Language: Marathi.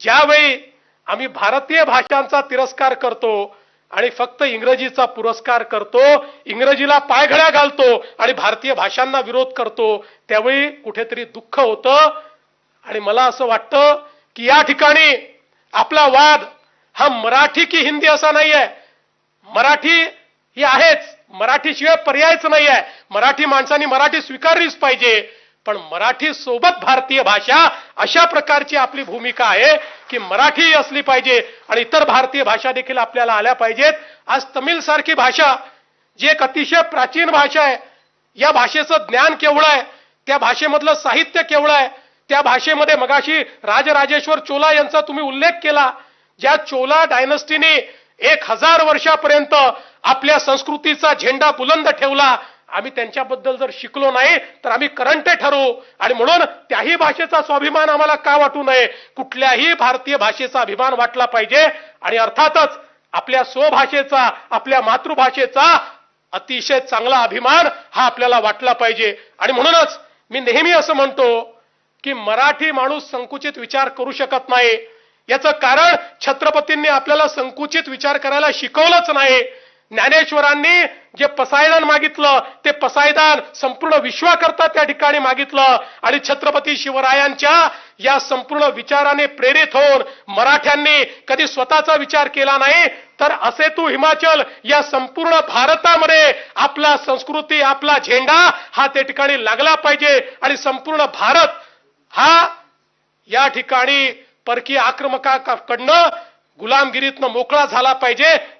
ज्यावेळी आम्ही भारतीय भाषांचा तिरस्कार करतो आणि फक्त इंग्रजीचा पुरस्कार करतो इंग्रजीला पायघड्या घालतो आणि भारतीय भाषांना विरोध करतो त्यावेळी कुठेतरी दुःख होतं. आणि मला असं वाटतं की या ठिकाणी आपला वाद हा मराठी की हिंदी असा नाहीये. मराठी ही आहेच. मराठीशिवाय पर्यायच नाही आहे मराठी माणसांनी मराठी स्वीकारलीच पाहिजे. पण मराठी सोबत भारतीय भाषा अशा प्रकारची आपली भूमिका आहे की मराठी ही असली पाहिजे आणि इतर भारतीय भाषा देखील आपल्याला आल्या पाहिजेत. आज तमिळ सारखी भाषा जी एक अतिशय प्राचीन भाषा आहे या भाषेचं ज्ञान केवढं आहे त्या भाषेमधलं साहित्य केवढं आहे त्या भाषेमध्ये मगाशी राजराजेश्वर चोला यांचा तुम्ही उल्लेख केला ज्या चोला डायनस्टीने एक हजार वर्षापर्यंत आपल्या संस्कृतीचा झेंडा बुलंद ठेवला आम्ही त्यांच्याबद्दल जर शिकलो नाही तर आम्ही करंटे ठरवू आणि म्हणून त्याही भाषेचा स्वाभिमान आम्हाला का वाटू नये? कुठल्याही भारतीय भाषेचा अभिमान वाटला पाहिजे. आणि अर्थातच आपल्या स्वभाषेचा आपल्या मातृभाषेचा अतिशय चांगला अभिमान हा आपल्याला वाटला पाहिजे. आणि म्हणूनच मी नेहमी असं म्हणतो की मराठी माणूस संकुचित विचार करू शकत नाही. याचं कारण छत्रपतींनी आपल्याला संकुचित विचार करायला शिकवलंच नाही. ज्ञानेश्वरांनी जे पसायदान मागितलं ते पसायदान संपूर्ण विश्वाकरता त्या ठिकाणी मागितलं. आणि छत्रपती शिवरायांच्या या संपूर्ण विचाराने प्रेरित होऊन मराठ्यांनी कधी स्वतःचा विचार केला नाही तर असे तू हिमाचल या संपूर्ण भारतामध्ये आपला संस्कृती आपला झेंडा हा त्या ठिकाणी लागला पाहिजे. आणि संपूर्ण भारत हा या ठिकाणी परकीय आक्रमकाकडनं गुलामगिरीतनं मोकळा झाला पाहिजे.